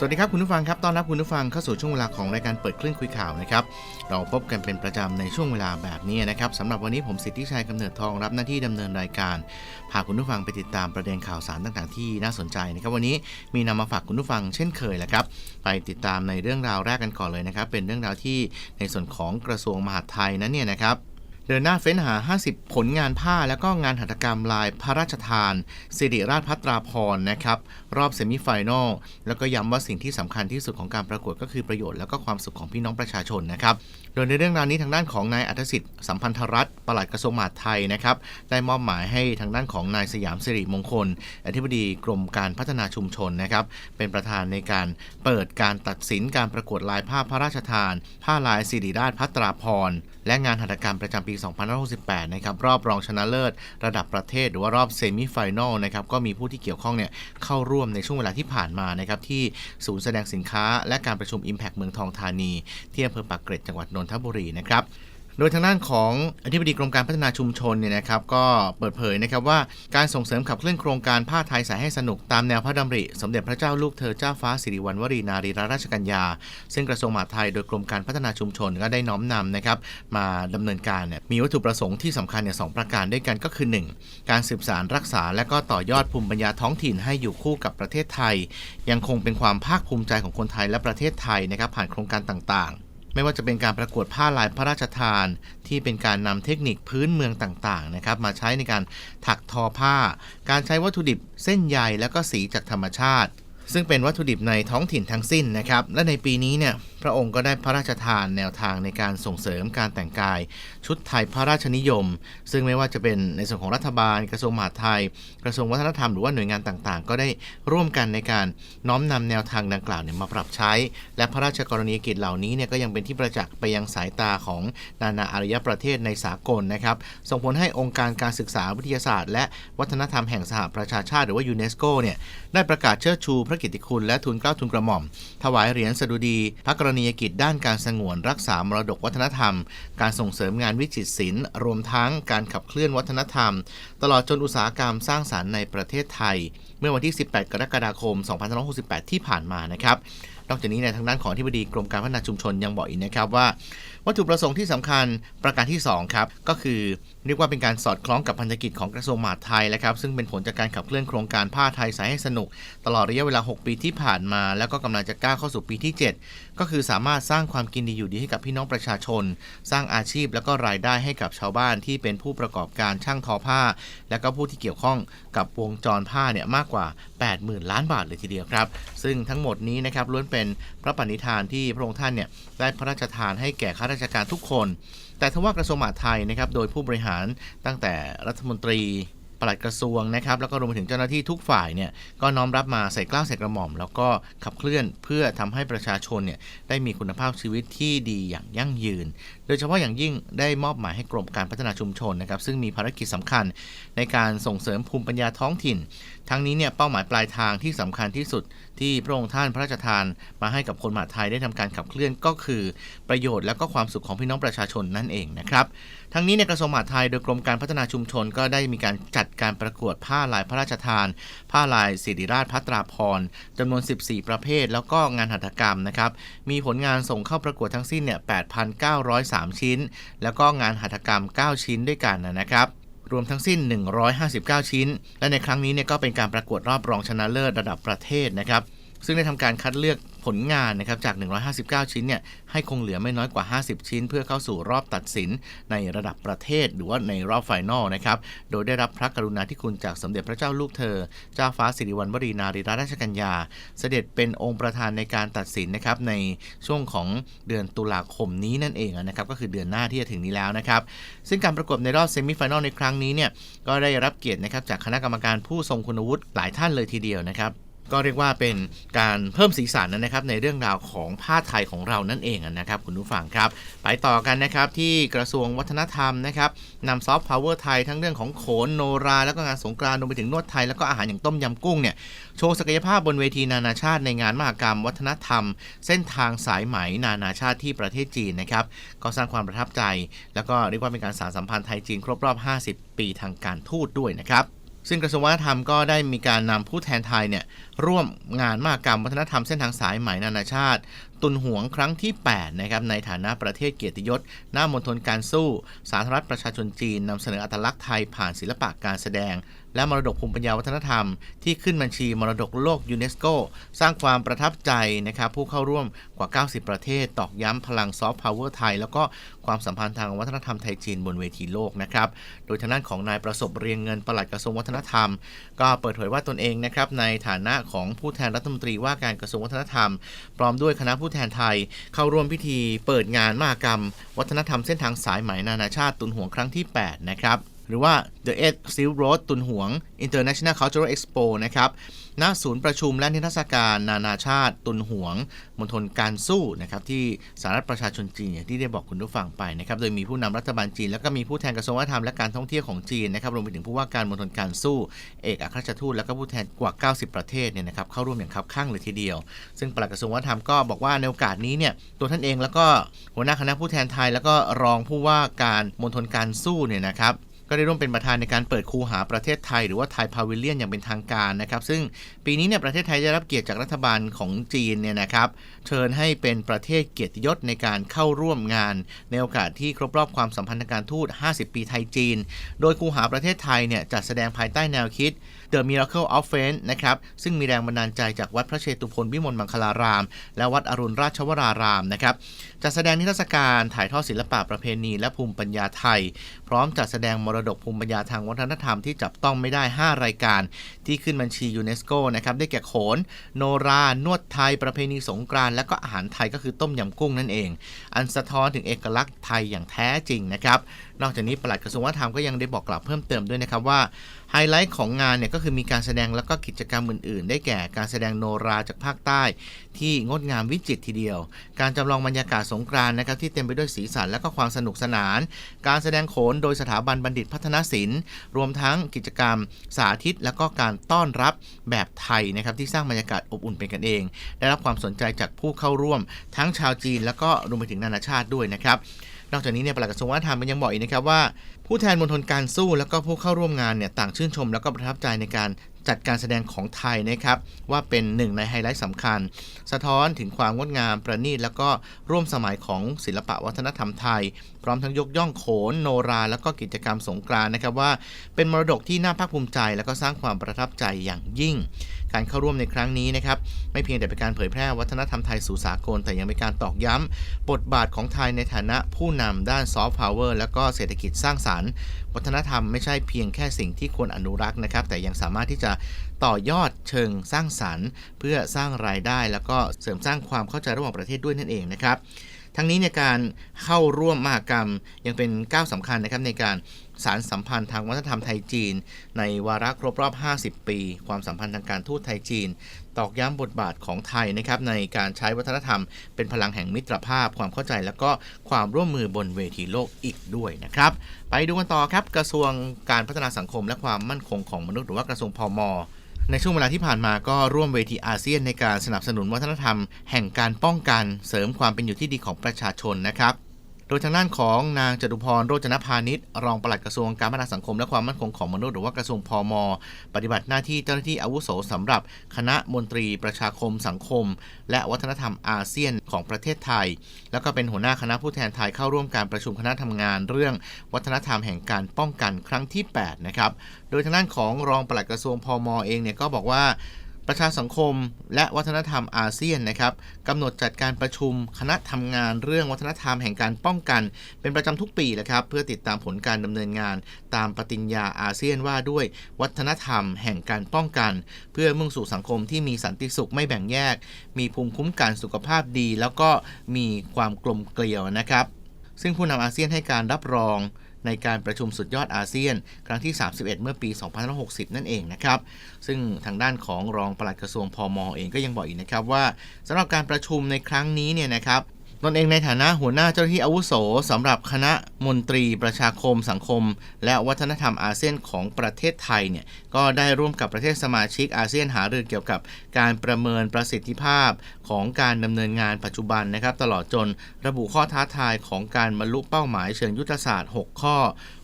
สวัสดีครับคุณผู้ฟังครับต้อนรับคุณผู้ฟังเข้าสู่ช่วงเวลาของรายการเปิดคลื่นคุยข่าวนะครับเราพบกันเป็นประจำในช่วงเวลาแบบนี้นะครับสำหรับวันนี้ผมสิทธิชัยกำเนิดทองรับหน้าที่ดำเนินรายการพาคุณผู้ฟังไปติดตามประเด็นข่าวสารต่างๆที่น่าสนใจนะครับวันนี้มีนำมาฝากคุณผู้ฟังเช่นเคยแหละครับไปติดตามในเรื่องราวแรกกันก่อนเลยนะครับเป็นเรื่องราวที่ในส่วนของกระทรวงมหาดไทยนั้นเนี่ยนะครับ เดินหน้าเฟ้นหา 50 ผลงานผ้าแล้วก็งานหัตถกรรมลายพระราชทาน สิริราชพัตราพรนะครับ รอบเซมิไฟแนลแล้วก็ย้ำว่าสิ่งที่สำคัญที่สุดของการประกวดก็คือประโยชน์แล้วก็ความสุขของพี่น้องประชาชนนะครับ โดยในเรื่องราวนี้ทางด้านของนายอัธสิทธิ์สัมพันธรัตน์ปลัดกระทรวงมหาดไทยนะครับ ได้มอบหมายให้ทางด้านของนายสยามสิริมงคล อธิบดีกรมการพัฒนาชุมชนนะครับ เป็นประธานในการเปิดการตัดสินการประกวดลายผ้าพระราชทาน ผ้าลายสิริราชพัตราพร และงานหัตถกรรมประจำปี 2568 นะครับ รอบรองชนะเลิศ ระดับประเทศหรือว่ารอบเซมิไฟแนลนะครับ ก็มีผู้ที่เกี่ยวข้องเนี่ยเข้าร่วมในช่วงเวลาที่ผ่านมานะครับที่ศูนย์แสดงสินค้า และการประชุม Impact เมืองทองธานี ที่อำเภอปากเกร็ดจังหวัดนนทบุรีนะครับ โดยทางด้านของอธิบดีกรมการพัฒนาชุมชนเนี่ยนะครับก็เปิดเผยนะครับว่าการส่งเสริมขับเคลื่อนโครงการผ้าไทยสายให้สนุกตามแนวพระดำริ สมเด็จพระเจ้าลูกเธอเจ้าฟ้าสิริวัณวรีนารีราชกัญญา ซึ่งกระทรวงมหาดไทยโดยกรมการพัฒนาชุมชนก็ได้น้อมนำนะครับมาดำเนินการเนี่ยมีวัตถุประสงค์ที่สำคัญเนี่ยสองประการด้วยกันก็คือ 1. การสืบสารรักษาและก็ต่อยอดภูมิปัญญาท้องถิ่นให้อยู่คู่กับประเทศไทย ยังคงเป็นความภาคภูมิใจของคนไทยและประเทศไทยนะครับผ่านโครงการต่างๆ ไม่ว่าจะเป็นการประกวดผ้าลายพระราชทาน ที่เป็นการนำเทคนิคพื้นเมืองต่างๆนะครับมาใช้ในการถักทอผ้า การใช้วัตถุดิบเส้นใยและก็สีจากธรรมชาติ ซึ่งเป็นวัตถุดิบในท้องถิ่นทั้งสิ้นนะครับ และในปีนี้เนี่ยพระองค์ก็ได้พระราชทานแนวทางในการส่งเสริมการแต่งกาย ชุดไทยพระราชนิยม ซึ่งไม่ว่าจะเป็นในส่วนของรัฐบาล กระทรวงมหาดไทย กระทรวงวัฒนธรรมหรือว่าหน่วยงานต่างๆ ก็ได้ร่วมกันในการน้อมนำแนวทางดังกล่าวเนี่ยมาปรับใช้ และพระราชกรณียกิจเหล่านี้เนี่ยก็ยังเป็นที่ประจักษ์ไปยังสายตาของนานาอารยประเทศในสากลนะครับส่งผลให้องค์การการศึกษาวิทยาศาสตร์ และวัฒนธรรมแห่งสหประชาชาติหรือว่ายูเนสโกเนี่ยได้ประกาศเชิดชูพระกิตติคุณและทุนเกล้าทุนกระหม่อม ถวายเหรียญสดุดี พระกรณียกิจด้านการสงวนรักษามรดกวัฒนธรรม การส่งเสริมงานวิจิตรศิลป์รวมทั้งการขับเคลื่อนวัฒนธรรม ตลอดจนอุตสาหกรรมสร้างสารรค์ในประเทศไทย เมื่อวันที่ 18 กรกฎาคม 2568 ที่ผ่านมานะครับนอกจากนี้ในทางด้านของที่บดีกรมการพัฒนาชุมชนยังบอกอีกนะครับว่า วัตถุประสงค์ที่สำคัญประการที่2ครับก็คือเรียกว่าเป็นการสอดคล้องกับพันธกิจของกระทรวงมหาดไทยและครับซึ่งเป็นผลจากการขับเคลื่อนโครงการผ้าไทยสายให้สนุก ตลอดระยะเวลา 6 ปีที่ผ่านมา แล้วก็กำลังจะก้าวเข้าสู่ปีที่ 7 ก็คือสามารถสร้างความกินดีอยู่ดีให้กับพี่น้องประชาชน สร้างอาชีพแล้วก็รายได้ให้กับชาวบ้านที่เป็นผู้ประกอบการช่างทอผ้า และก็ผู้ที่เกี่ยวข้องกับวงจรผ้าเนี่ยมากกว่า 80,000 ล้านบาทเลยทีเดียวครับ ซึ่งทั้งหมดนี้นะครับล้วนเป็นพระปณิธานที่พระองค์ท่านเนี่ยได้พระราชทานให้แก่ข้าราชการทุกคน แต่ทว่ากระทรวงมหาดไทยนะครับโดยผู้บริหารตั้งแต่รัฐมนตรี ปลัดกระทรวงนะครับแล้วก็รวมไปถึงเจ้าหน้าที่ทุกฝ่ายเนี่ยก็น้อมรับมาใส่กล้าวใส่กระหม่อม แล้วก็ขับเคลื่อนเพื่อทำให้ประชาชนเนี่ยได้มีคุณภาพชีวิตที่ดีอย่างยั่งยืน โดยเฉพาะอย่างยิ่งได้มอบหมายให้กรมการพัฒนาชุมชนนะครับซึ่งมีภารกิจสำคัญในการส่งเสริมภูมิปัญญาท้องถิ่น ทั้งนี้เนี่ยเป้าหมายปลายทางที่สำคัญที่สุดที่พระองค์ท่านพระราชทาน มาให้กับคนมหาไทยได้ทำการขับเคลื่อนก็คือประโยชน์และก็ความสุขของพี่น้องประชาชนนั่นเองนะครับทั้งนี้ในกระทรวงมหาดไทยโดยกรมการพัฒนาชุมชนก็ได้มีการจัดการประกวดผ้าลายพระราชทาน ผ้าลายสิริราชพัตราพรจำนวน 14 ประเภท แล้วก็งานหัตถกรรมนะครับมีผลงานส่งเข้าประกวดทั้งสิ้นเนี่ย8,903 ชิ้น แล้วก็งานหัตถกรรม 9 ชิ้นด้วยกันนะครับ รวมทั้งสิ้น 159 ชิ้น และในครั้งนี้เนี่ยก็เป็นการประกวดรอบรองชนะเลิศระดับประเทศนะครับ ซึ่งได้ทำการคัดเลือกผลงานนะครับจาก 159 ชิ้นเนี่ยให้คงเหลือไม่น้อยกว่า 50 ชิ้น เพื่อเข้าสู่รอบตัดสินในระดับประเทศ หรือว่าในรอบไฟนอลนะครับโดยได้รับพระกรุณาธิคุณจากสมเด็จพระเจ้าลูกเธอ เจ้าฟ้าสิริวัณวรีนารีราชกัญญา เสด็จเป็นองค์ประธานในการตัดสินนะครับในช่วงของเดือนตุลาคมนี้นั่นเองนะครับก็คือเดือนหน้าที่จะถึงนี้แล้วนะครับซึ่งการประกวดในรอบเซมิไฟแนลในครั้งนี้เนี่ยก็ได้รับเกียรตินะครับจากคณะกรรมการผู้ทรงคุณวุฒิหลายท่านเลยทีเดียวนะครับ ก็เรียกว่าเป็นการเพิ่มสีสันนะครับในเรื่องราวของผ้าไทยของเรานั่นเองนะครับคุณผู้ฟังครับ ไปต่อกันนะครับที่กระทรวงวัฒนธรรมนะครับนำซอฟต์พาวเวอร์ไทยทั้งเรื่องของโขนโนรา แล้วก็งานสงกรานต์รวมไปถึงนวดไทย แล้วก็อาหารอย่างต้มยำกุ้งเนี่ยโชว์ศักยภาพบนเวทีนานาชาติในงานมหกรรม วัฒนธรรม เส้นทางสายไหมนานาชาติที่ประเทศจีนนะครับก็สร้างความประทับใจ แล้วก็เรียกว่าเป็นการสานสัมพันธ์ไทยจีนครบรอบ 50 ปีทางการทูตด้วยนะครับ ซึ่งกระทรวงวัฒนธรรมก็ได้มีการนำผู้แทนไทยเนี่ยร่วมงานมหกกรรมวัฒนธรรมเส้นทางสายไหมนานาชาติ ตุนหวงครั้งที่8นะครับในฐานะประเทศเกียรติยศ หน้ามณฑลการสู้ สาธารณรัฐประชาชนจีนนำเสนออัตลักษณ์ไทยผ่านศิลปะการแสดง และมรดกภูมิปัญญาวัฒนธรรม ที่ขึ้นบัญชีมรดกโลกยูเนสโกสร้างความประทับใจนะครับผู้เข้าร่วมกว่า 90 ประเทศ ตอกย้ำพลังซอฟต์พาวเวอร์ไทย แล้วก็ความสัมพันธ์ทางวัฒนธรรมไทยจีนบนเวทีโลกนะครับโดยทางด้านของนายประสบเรียงเงินปลัดกระทรวงวัฒนธรรม ก็เปิดเผยว่าตนเองนะครับในฐานะของผู้แทนรัฐมนตรีว่าการกระทรวงวัฒนธรรม พร้อมด้วยคณะผู้แทนไทย เข้าร่วมพิธีเปิดงานมหกรรม วัฒนธรรมเส้นทางสายไหมนานาชาติตุนหวงครั้งที่ 8 นะครับ หรือว่า The e i g h Silk Road ตุนหวง International Cultural Expo นะครับณศูนย์ประชุมและนิทรรศการนานาชาติ ตุนหวงมณฑลการสู้นะครับที่สหรัฐประชาชนจีนที่ได้บอกคุณผู้ฟังไปนะครับโดยมีผู้นำรัฐบาลจีน แล้วก็มีผู้แทนกระทรวงวัฒนธรรมและการท่องเที่ยวของจีนนะครับรวมไปถึงผู้ว่าการมณฑลการสู้ เอกอัครราชทูตแล้วก็ผู้แทนกว่า 90 ประเทศเนี่ยนะครับเข้าร่วมอย่างคับข้างเลยทีเดียว ซึ่งปลัดกระทรวงวัฒนธรรมก็บอกว่าในโอกาสนี้เนี่ยตัวท่านเองแล้วก็หัวหน้าคณะผู้แทนไทย แล้วก็รองผู้ว่าการมณฑลการสู้เนี่ยนะครับ ก็ได้ร่วมเป็นประธานในการเปิดคูหาประเทศไทย หรือว่าไทยพาวิเลียนอย่างเป็นทางการนะครับ ซึ่งปีนี้เนี่ยประเทศไทยได้รับเกียรติจากรัฐบาลของจีนเนี่ยนะครับเชิญให้เป็นประเทศเกียรติยศในการเข้าร่วมงาน ในโอกาสที่ครบรอบความสัมพันธ์ทางการทูต 50 ปีไทยจีน โดยคูหาประเทศไทยเนี่ยจัดแสดงภายใต้แนวคิด The Miracle of Faith นะครับซึ่งมีแรงบันดาลใจจากวัดพระเชตุพนวิมลมังคลาราม และวัดอรุณราชวรารามนะครับจัดแสดงนิทรรศการถ่ายทอดศิลปะประเพณีและภูมิปัญญาไทย พร้อมจัดแสดงมรดกภูมิปัญญาทางวัฒนธรรมที่จับต้องไม่ได้ 5 รายการ ที่ขึ้นบัญชียูเนสโกนะครับได้แก่โขน โนรา นวดไทย ประเพณีสงกรานต์และก็อาหารไทยก็คือต้มยำกุ้งนั่นเอง อันสะท้อนถึงเอกลักษณ์ไทยอย่างแท้จริงนะครับนอกจากนี้ปลัดกระทรวงวัฒนธรรมก็ยังได้บอกกล่าวเพิ่มเติมด้วยนะครับว่าไฮไลท์ของงานเนี่ยก็คือมีการแสดงแล้วก็กิจกรรมอื่น ๆ ได้แก่การแสดงโนราจากภาคใต้ ที่งดงามวิจิตรทีเดียว การจำลองบรรยากาศสงกรานนะครับที่เต็มไปด้วยสีสันและก็ความสนุกสนาน การแสดงโขนโดยสถาบันบัณฑิตพัฒนศิลป์ รวมทั้งกิจกรรมสาธิต และก็การต้อนรับแบบไทยนะครับที่สร้างบรรยากาศอบอุ่นเป็นกันเอง ได้รับความสนใจจากผู้เข้าร่วม ทั้งชาวจีน และก็รวมไปถึงนานาชาติด้วยนะครับนอกจากนี้เนี่ยปลัดกระทรวงวัฒนธรรมยังบอกอีกนะครับว่า ผู้แทนมณฑลการสู้แล้วก็ผู้เข้าร่วมงานเนี่ยต่างชื่นชม แล้วก็ประทับใจในการจัดการแสดงของไทยนะครับว่าเป็นหนึ่งในไฮไลท์สำคัญ สะท้อนถึงความงดงามประณีตแล้วก็ร่วมสมัยของศิลปะวัฒนธรรมไทย พร้อมทั้งยกย่องโขนโนรา แล้วก็กิจกรรมสงกรานต์นะครับว่าเป็นมรดกที่น่าภาคภูมิใจ แล้วก็สร้างความประทับใจอย่างยิ่ง การเข้าร่วมในครั้งนี้นะครับไม่เพียงแต่เป็นการเผยแพร่วัฒนธรรมไทยสู่สากล แต่ยังเป็นการตอกย้ำบทบาทของไทยในฐานะผู้นำด้านซอฟต์พาวเวอร์แล้วก็เศรษฐกิจสร้างสรรค์วัฒนธรรมไม่ใช่เพียงแค่สิ่งที่ควรอนุรักษ์นะครับ แต่ยังสามารถที่จะต่อยอดเชิงสร้างสรรค์ เพื่อสร้างรายได้ แล้วก็เสริมสร้างความเข้าใจระหว่างประเทศด้วยนั่นเองนะครับทั้งนี้ในการเข้าร่วมมหกรรมยังเป็นก้าวสำคัญนะครับในการสารสัมพันธ์ทางวัฒนธรรมไทยจีน ในวาระครบรอบ 50 ปี ความสัมพันธ์ทางการทูตไทยจีน ตอกย้ำบทบาทของไทยนะครับในการใช้วัฒนธรรม เป็นพลังแห่งมิตรภาพ ความเข้าใจแล้วก็ความร่วมมือบนเวทีโลกอีกด้วยนะครับ ไปดูกันต่อครับกระทรวงการพัฒนาสังคม และความมั่นคงของมนุษย์หรือว่ากระทรวงพมในช่วงเวลาที่ผ่านมาก็ร่วมเวทีอาเซียนในการสนับสนุนวัฒนธรรม แห่งการป้องกันเสริมความเป็นอยู่ที่ดีของประชาชนนะครับ โดยทางด้านของนางจตุพรโรจนพาณิชย์รองปลัดกระทรวงการพัฒนาสังคมและความมั่นคงของมนุษย์หรือว่ากระทรวงพมปฏิบัติหน้าที่เจ้าหน้าที่อาวุโสสำหรับคณะมนตรีประชาคมสังคม และวัฒนธรรมอาเซียนของประเทศไทย แล้วก็เป็นหัวหน้าคณะผู้แทนไทยเข้าร่วมการประชุมคณะทำงาน เรื่องวัฒนธรรมแห่งการป้องกันครั้งที่ 8 นะครับ โดยทางด้านของรองปลัดกระทรวงพมเองเนี่ยก็บอกว่า ประชาสังคมและวัฒนธรรมอาเซียนนะครับกำหนดจัดการประชุมคณะทำงานเรื่องวัฒนธรรมแห่งการป้องกัน เป็นประจำทุกปีแหละครับเพื่อติดตามผลการดำเนินงาน ตามปฏิญญาอาเซียนว่าด้วยวัฒนธรรมแห่งการป้องกัน เพื่อมุ่งสู่สังคมที่มีสันติสุขไม่แบ่งแยก มีภูมิคุ้มกันสุขภาพดี แล้วก็มีความกลมเกลียวนะครับ ซึ่งผู้นำอาเซียนให้การรับรอง ในการประชุมสุดยอดอาเซียน ครั้งที่ 31 เมื่อปี 2560 นั่นเองนะครับ ซึ่งทางด้านของรองปลัดกระทรวงพอมเองก็ยังบอกอีกนะครับว่าสำหรับการประชุมในครั้งนี้เนี่ยนะครับ ตนเองในฐานะหัวหน้าเจ้าหน้าที่อาวุโสสำหรับคณะมนตรีประชาคมสังคม และวัฒนธรรมอาเซียนของประเทศไทยเนี่ยก็ได้ร่วมกับประเทศสมาชิกอาเซียนหารือเกี่ยวกับการประเมินประสิทธิภาพของการดำเนินงานปัจจุบันนะครับ ตลอดจนระบุข้อท้าทายของการบรรลุเป้าหมายเชิงยุทธศาสตร์ 6 ข้อ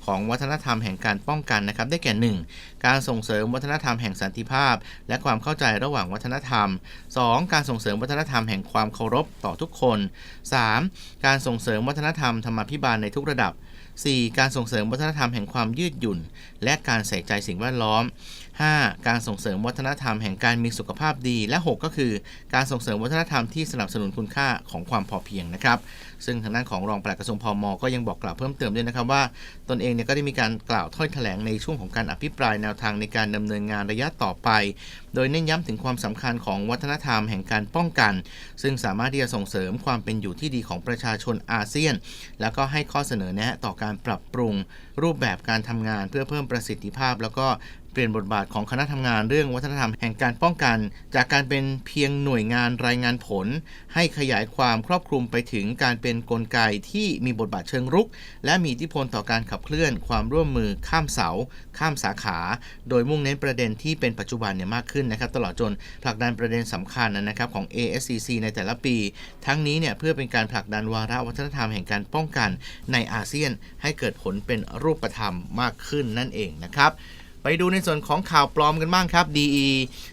ของวัฒนธรรมแห่งการป้องกันนะครับ ได้แก่ 1. การส่งเสริมวัฒนธรรมแห่งสันติภาพ และความเข้าใจระหว่างวัฒนธรรม 2. การส่งเสริมวัฒนธรรมแห่งความเคารพต่อทุกคน 3. การส่งเสริมวัฒนธรรมธรรมาภิบาลในทุกระดับ 4. การส่งเสริมวัฒนธรรมแห่งความยืดหยุ่น และการใส่ใจสิ่งแวดล้อม 5. การส่งเสริมวัฒนธรรมแห่งการมีสุขภาพดี และ 6 ก็คือ การส่งเสริมวัฒนธรรมที่สนับสนุนคุณค่าของความพอเพียงนะครับ ซึ่งทางด้านของรองปลัดกระทรวงพมก็ยังบอกกล่าวเพิ่มเติมด้วยนะครับว่า ตนเองเนี่ยก็ได้มีการกล่าวถ้อยแถลงในช่วงของการอภิปรายแนวทางในการดำเนินงานระยะต่อไป โดยเน้นย้ำถึงความสำคัญของวัฒนธรรมแห่งการป้องกัน ซึ่งสามารถที่จะส่งเสริมความเป็นอยู่ที่ดีของประชาชนอาเซียน แล้วก็ให้ข้อเสนอแนะต่อการปรับปรุง รูปแบบการทำงานเพื่อเพิ่มประสิทธิภาพ แล้วก็ เปลี่ยนบทบาทของคณะทำงานเรื่องวัฒนธรรมแห่งการป้องกัน จากการเป็นเพียงหน่วยงานรายงานผล ให้ขยายความครอบคลุมไปถึงการเป็นนกลไกที่มีบทบาทเชิงรุก และมีอิทธิพลต่อการขับเคลื่อนความร่วมมือข้ามเสา ข้ามสาขา โดยมุ่งเน้นประเด็นที่เป็นปัจจุบันเนี่ยมากขึ้นนะครับ ตลอดจนผลักดันประเด็นสำคัญนะครับของ ASCC ในแต่ละปี ทั้งนี้เนี่ยเพื่อเป็นการผลักดันวาระวัฒนธรรมแห่งการป้องกันในอาเซียนให้เกิดผลเป็นรูปธรรมมากขึ้นนั่นเองนะครับ ไปดูในส่วนของข่าวปลอมกันบ้างครับ DE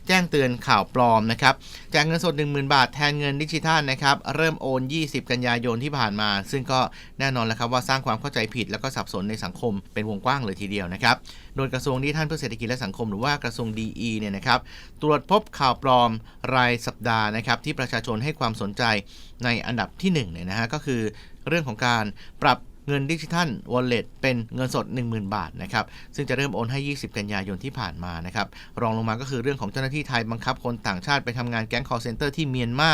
แจ้งเตือนข่าวปลอมนะครับแจกเงินสด 10,000 บาทแทนเงินดิจิทัลนะครับเริ่มโอน 20 กันยายนที่ผ่านมา ซึ่งก็แน่นอนแล้วครับว่าสร้างความเข้าใจผิดแล้วก็สับสนในสังคมเป็นวงกว้างเลยทีเดียวนะครับโดยกระทรวงดิจิทัลเพื่อเศรษฐกิจและสังคมหรือว่ากระทรวง DE เนี่ยนะครับตรวจพบข่าวปลอมรายสัปดาห์นะครับที่ประชาชนให้ความสนใจในอันดับที่1เนี่ยนะฮะก็คือเรื่องของการปรับ เงินดิจิทัลวอลเล็ตเป็นเงินสด 10,000 บาทนะครับซึ่งจะเริ่มโอนให้ 20 กันยายนที่ผ่านมานะครับรองลงมาก็คือเรื่องของเจ้าหน้าที่ไทยบังคับคนต่างชาติไปทำงานแก๊งคอร์เซนเตอร์ที่เมียนมา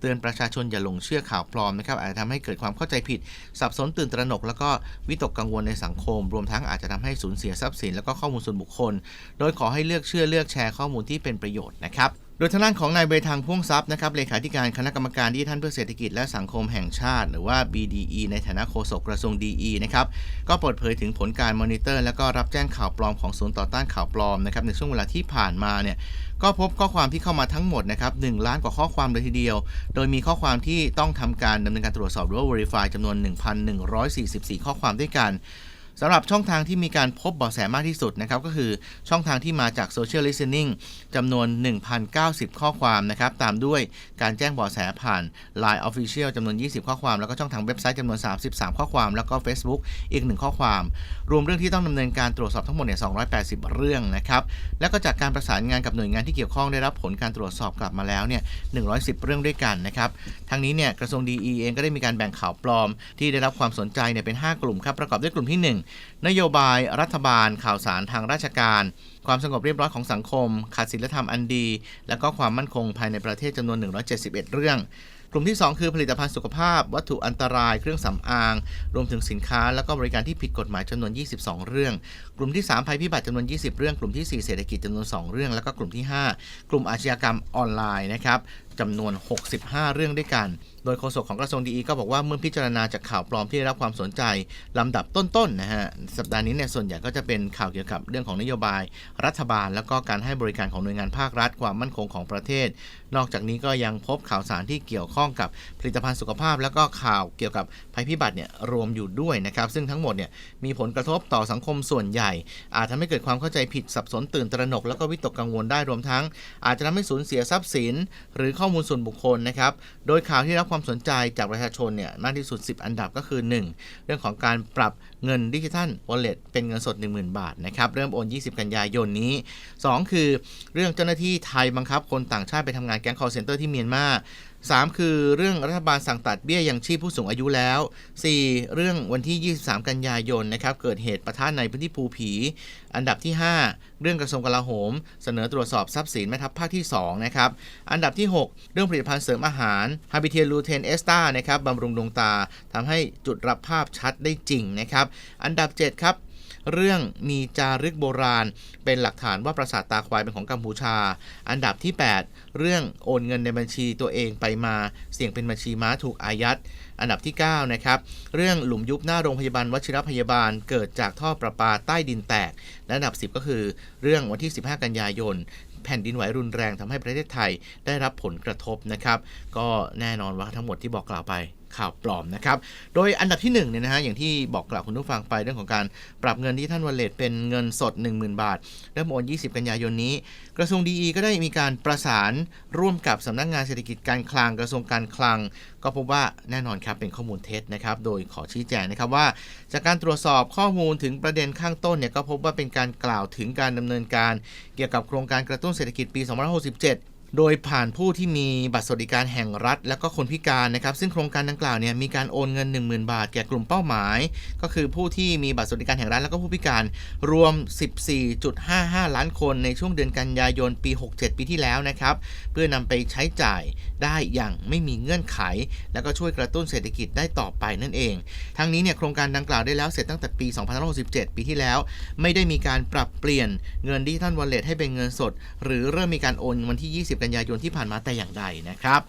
เตือนประชาชนอย่าหลงเชื่อข่าวปลอมนะครับอาจจะทำให้เกิดความเข้าใจผิด สับสนตื่นตระหนก แล้วก็วิตกกังวลในสังคม รวมทั้งอาจจะทำให้สูญเสียทรัพย์สิน แล้วก็ข้อมูลส่วนบุคคล โดยขอให้เลือกเชื่อเลือกแชร์ข้อมูลที่เป็นประโยชน์นะครับ โดยทางด้านของนายเบทางพ่วงทรัพย์นะครับเลขาธิการคณะกรรมการดิจิทัลเพื่อเศรษฐกิจและสังคมแห่งชาติ หรือว่า BDE ในฐานะโฆษกกระทรวง DE นะครับก็เปิดเผยถึงผลการมอนิเตอร์ และก็รับแจ้งข่าวปลอมของศูนย์ต่อต้านข่าวปลอมนะครับในช่วงเวลาที่ผ่านมาเนี่ยก็พบข้อความที่เข้ามาทั้งหมดนะครับ1ล้านกว่าข้อความเลยทีเดียว โดยมีข้อความที่ต้องทำการดำเนินการตรวจสอบหรือว่า verify จำนวน 1,144 ข้อความด้วยกัน สำหรับช่องทางที่มีการพบเบาะแสมากที่สุดนะครับก็คือช่องทางที่มาจาก Social Listening จำนวน 1,090 ข้อความนะครับตามด้วยการแจ้งเบาะแสผ่าน Line Official จำนวน 20 ข้อความ แล้วก็ช่องทางเว็บไซต์จำนวน 33 ข้อความ แล้วก็ Facebook อีก 1 ข้อความ รวมเรื่องที่ต้องดำเนินการตรวจสอบทั้งหมดเนี่ย 280 เรื่องนะครับแล้วก็จากการประสานงานกับหน่วยงานที่เกี่ยวข้องได้รับผลการตรวจสอบกลับมาแล้วเนี่ย 110 เรื่องด้วยกันนะครับทั้งนี้เนี่ยกระทรวง DE เองก็ได้มีการแบ่งข่าวปลอม ที่ได้รับความสนใจเนี่ยเป็น 5 กลุ่มครับประกอบด้วยกลุ่มที่ 1นโยบายรัฐบาลข่าวสารทางราชการ ความสงบเรียบร้อยของสังคม ขาดศีลธรรมอันดี และก็ความมั่นคงภายในประเทศจำนวน 171 เรื่อง กลุ่มที่ 2 คือผลิตภัณฑ์สุขภาพ วัตถุอันตราย เครื่องสำอาง รวมถึงสินค้า และก็บริการที่ผิดกฎหมายจำนวน 22 เรื่อง กลุ่มที่ 3 ภัยพิบัติจำนวน 20 เรื่อง กลุ่มที่ 4 เศรษฐกิจจำนวน 2 เรื่อง แล้วก็กลุ่มที่ 5 กลุ่มอาชญากรรมออนไลน์นะครับจำนวน 65 เรื่องด้วยกัน โดยโฆษกของกระทรวงดีก็บอกว่าเมื่อพิจารณาจากข่าวปลอมที่ได้รับความสนใจลำดับต้นๆนะฮะสัปดาห์นี้เนี่ยส่วนใหญ่ก็จะเป็นข่าวเกี่ยวกับเรื่องของนโยบาย รัฐบาล แล้วก็การให้บริการของหน่วยงานภาครัฐความมั่นคงของประเทศ นอกจากนี้ก็ยังพบข่าวสารที่เกี่ยวข้องกับผลิตภัณฑ์สุขภาพ แล้วก็ข่าวเกี่ยวกับภัยพิบัติเนี่ยรวมอยู่ด้วยนะครับซึ่งทั้งหมดเนี่ยมีผลกระทบต่อสังคมส่วนใหญ่ อาจทำให้เกิดความเข้าใจผิดสับสนตื่นตระหนก แล้วก็วิตกกังวลได้รวมทั้ง อาจจะทำให้สูญเสียทรัพย์สิน หรือข้อมูลส่วนบุคคลนะครับโดยข่าวที่รับความความสนใจจากประชาชนเนี่ยมากที่สุด 10 อันดับก็คือ 1 เรื่องของการปรับเงินดิจิทัลวอลเล็ตเป็นเงินสด 10,000 บาทนะครับเริ่มโอน 20 กันยายนนี้ 2 คือเรื่องเจ้าหน้าที่ไทยบังคับคนต่างชาติไปทำงานแก๊งคอร์เซ็นเตอร์ที่เมียนมา 3 คือเรื่องรัฐบาลสั่งตัดเบี้ยยังชีพผู้สูงอายุแล้ว 4 เรื่องวันที่ 23 กันยายนนะครับเกิดเหตุประทะในพื้นที่ภูผี อันดับที่ 5 เรื่องกระทรวงกลาโหม เสนอตรวจสอบทรัพย์สินแม่ทัพภาคที่2นะครับอันดับที่ 6 เรื่องผลิตภัณฑ์เสริมอาหาร h a b i t a l u t e n e s t a นะครับบำรุงดวงตาทำให้จุดรับภาพชัดได้จริงนะครับอันดับ 7 ครับ เรื่องมีจารึกโบราณ เป็นหลักฐานว่าปราสาทตาควายเป็นของกัมพูชา อันดับที่ 8 เรื่องโอนเงินในบัญชีตัวเองไปมาเสี่ยงเป็นบัญชีม้าถูกอายัด อันดับที่ 9 นะครับ เรื่องหลุมยุบหน้าโรงพยาบาลวชิรพยาบาล เกิดจากท่อประปาใต้ดินแตก และอันดับ 10 ก็คือ เรื่องวันที่ 15 กันยายนแผ่นดินไหวรุนแรงทำให้ประเทศไทยได้รับผลกระทบนะครับ ก็แน่นอนว่าทั้งหมดที่บอกกล่าวไป ข่าวปลอมนะครับ โดยอันดับที่1เนี่ยนะฮะอย่างที่บอกกล่าวคุณผู้ฟังไปเรื่องของการปรับเงินที่ท่านวอลเลตเป็นเงินสด 10,000 บาทเริ่มโอน 20 กันยายนนี้ กระทรวงดีก็ได้มีการประสานร่วมกับสำนักงานเศรษฐกิจการคลังกระทรวงการคลัง ก็พบว่าแน่นอนครับเป็นข้อมูลเท็จนะครับโดยขอชี้แจงนะครับว่า จากการตรวจสอบข้อมูลถึงประเด็นข้างต้นเนี่ยก็พบว่าเป็นการกล่าวถึงการดำเนินการ เกี่ยวกับโครงการกระตุ้นเศรษฐกิจปี 2567 โดยผ่านผู้ที่มีบัตรสวัสดิการแห่งรัฐ และก็คนพิการนะครับ ซึ่งโครงการดังกล่าวเนี่ยมีการโอนเงิน 10,000 บาท แก่กลุ่มเป้าหมาย ก็คือผู้ที่มีบัตรสวัสดิการแห่งรัฐ แล้วก็ผู้พิการรวม 14.55 ล้านคนในช่วงเดือนกันยายนปี 67 ปีที่แล้วนะครับ เพื่อนำไปใช้จ่ายได้อย่างไม่มีเงื่อนไข แล้วก็ช่วยกระตุ้นเศรษฐกิจได้ต่อไปนั่นเอง ทั้งนี้เนี่ยโครงการดังกล่าวได้แล้วเสร็จตั้งแต่ปี 2567 ปีที่แล้ว ไม่ได้มีการปรับเปลี่ยนเงินดิจิทัลวอลเล็ตให้เป็นเงินสด หรือเริ่มมีการโอนวันที่ 20กันยายนที่ผ่านมาแต่อย่างใดนะครับ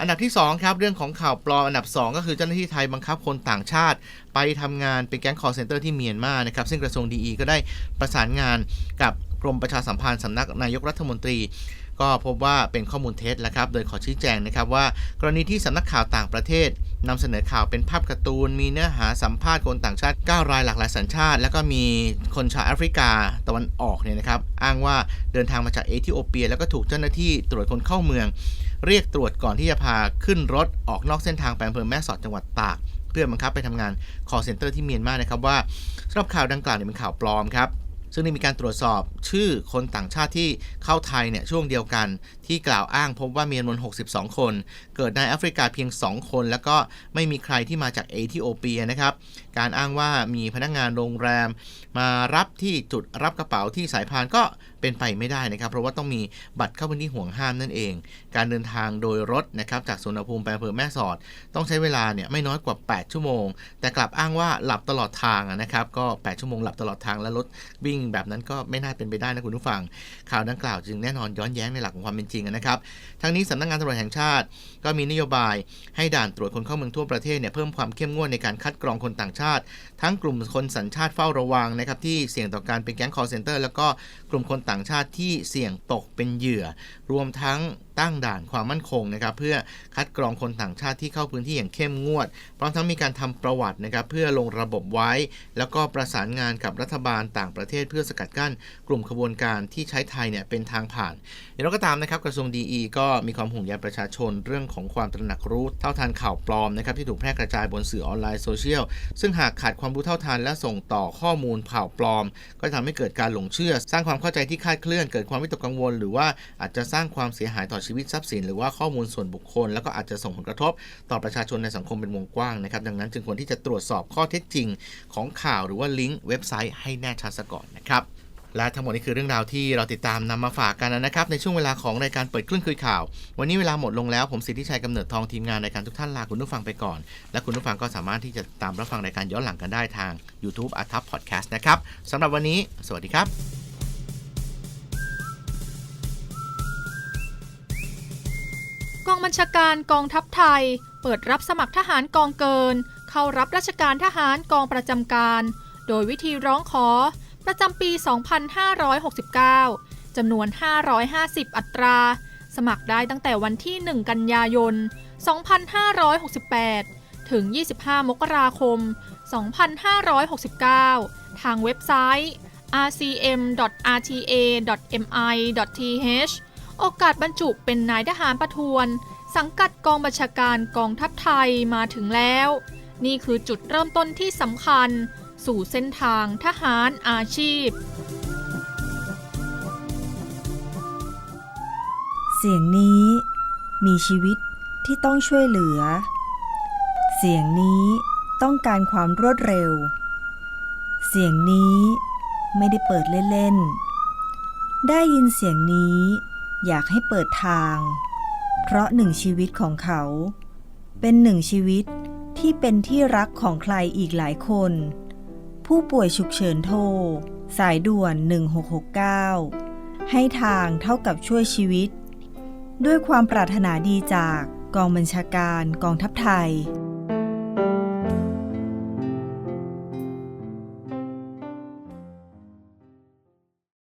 อันดับที่ 2 ครับ เรื่องของข่าวปลอมอันดับ 2 ก็คือเจ้าหน้าที่ไทยบังคับคนต่างชาติ ไปทำงานเป็นแก๊งคอร์เซนเตอร์ที่เมียนมานะครับซึ่งกระทรวงดีก็ได้ประสานงานกับ รมประชาสัมพันธ์สำนักนายกรัฐมนตรี ก็พบว่าเป็นข้อมูลเท็จแล้วครับ โดยขอชี้แจงนะครับว่า กรณีที่สำนักข่าวต่างประเทศนำเสนอข่าวเป็นภาพการ์ตูน มีเนื้อหาสัมภาษณ์คนต่างชาติ 9 รายหลากหลายสัญชาติ แล้วก็มีคนชาวแอฟริกาตะวันออกเนี่ยนะครับ อ้างว่าเดินทางมาจากเอธิโอเปีย แล้วก็ถูกเจ้าหน้าที่ตรวจคนเข้าเมือง เรียกตรวจก่อนที่จะพาขึ้นรถออกนอกเส้นทางไปอำเภอแม่สอดจังหวัดตาก เพื่อบังคับไปทำงาน call center ที่เมียนมานะครับว่าสำหรับข่าวดังกล่าวเนี่ยเป็นข่าวปลอมครับ ซึ่งได้มีการตรวจสอบชื่อคนต่างชาติที่เข้าไทยเนี่ยช่วงเดียวกัน ที่กล่าวอ้างพบว่ามีจำนวน62 คน เกิดในแอฟริกาเพียง 2 คน แล้วก็ไม่มีใครที่มาจากเอธิโอเปียนะครับ การอ้างว่ามีพนักงานโรงแรม มารับที่จุดรับกระเป๋าที่สายพานก็เป็นไปไม่ได้นะครับ เพราะว่าต้องมีบัตรเข้าพื้นที่ห่วงห้ามนั่นเอง การเดินทางโดยรถนะครับจากสุวรรภูมิไปอำเภอแม่สอด ต้องใช้เวลาเนี่ยไม่น้อยกว่า 8 ชั่วโมง แต่กลับอ้างว่าหลับตลอดทางนะครับ ก็ 8 ชั่วโมงหลับตลอดทางและรถวิ่งแบบนั้นก็ไม่น่าเป็นไปได้นะคุณผู้ฟัง ข่าวดังกล่าวจึงแน่นอนย้อนแย้งในหลักของความเป็นจริงอะนะครับ ทั้งนี้สำนักงานตำรวจแห่งชาติ ก็มีนโยบายให้ด่านตรวจคนเข้าเมืองทั่วประเทศเนี่ยเพิ่มความเข้มงวดในการคัดกรองคนต่างชาติ ทั้งกลุ่มคนสัญชาติเฝ้าระวังนะครับที่เสี่ยงต่อการเป็นแก๊งคอร์เซนเตอร์แล้วก็กลุ่มคนต่างชาติที่เสี่ยงตกเป็นเหยื่อ รวมทั้งตั้งด่านความมั่นคงนะครับเพื่อคัดกรองคนต่างชาติที่เข้าพื้นที่อย่างเข้มงวด พร้อมทั้งมีการทำประวัตินะครับเพื่อลงระบบไว้ แล้วก็ประสานงานกับรัฐบาลต่างประเทศ เพื่อสกัดกั้นกลุ่มขบวนการที่ใช้ไทยเนี่ยเป็นทางผ่านอย่างไรก็ตามนะครับกระทรวงดีก็มีความห่วงใยประชาชนเรื่องของความตระหนักรู้เท่าทันข่าวปลอมนะครับที่ถูกแพร่กระจายบนสื่อออนไลน์โซเชียลซึ่งหากขาดความรู้เท่าทันและส่งต่อข้อมูลข่าวปลอม ก็จะทำให้เกิดการหลงเชื่อ สร้างความเข้าใจที่คาดเคลื่อนเกิดความวิตกกังวล หรือว่าอาจจะสร้างความเสียหายต่อชีวิตทรัพย์สิน หรือว่าข้อมูลส่วนบุคคล แล้วก็อาจจะส่งผลกระทบ ต่อประชาชนในสังคมเป็นวงกว้างนะครับดังนั้นจึงควรที่จะตรวจสอบข้อเท็จจริง ของข่าวหรือว่าลิงก์เว็บไซต์ให้แน่ชัดซะก่อนนะครับ และทั้งหมดนี้คือเรื่องราวที่เราติดตามนำมาฝากกันนะครับ ในช่วงเวลาของรายการเปิดคลื่นคุยข่าว วันนี้เวลาหมดลงแล้วผมสิทธิชัยกำเนิดทองทีมงานรายการทุกท่านลาคุณผู้ฟังไปก่อน และคุณผู้ฟังก็สามารถที่จะตามรับฟังรายการย้อนหลังกันได้ทาง YouTube อัทับพอดแคสต์นะครับสำหรับวันนี้ สวัสดีครับกองบัญชาการกองทัพไทย เปิดรับสมัครทหารกองเกิน เข้ารับราชการทหารกองประจำการ โดยวิธีร้องขอ ประจำปี 2569 จำนวน 550 อัตรา สมัครได้ตั้งแต่วันที่ 1 กันยายน 2568 ถึง 25 มกราคม 2569 ทางเว็บไซต์ rcm.rta.mi.th โอกาสบรรจุเป็นนายทหารประทวน สังกัดกองบัญชาการกองทัพไทยมาถึงแล้ว นี่คือจุดเริ่มต้นที่สำคัญ สู่เส้นทางทหารอาชีพ เสียงนี้มีชีวิตที่ต้องช่วยเหลือ เสียงนี้ต้องการความรวดเร็ว เสียงนี้ไม่ได้เปิดเล่นๆ ได้ยินเสียงนี้อยากให้เปิดทาง เพราะหนึ่งชีวิตของเขา เป็นหนึ่งชีวิตที่เป็นที่รักของใครอีกหลายคน ผู้ป่วยฉุกเฉินโทร สายด่วน 1669 ให้ทางเท่ากับช่วยชีวิต ด้วยความปรารถนาดีจากกองบัญชาการกองทัพไทย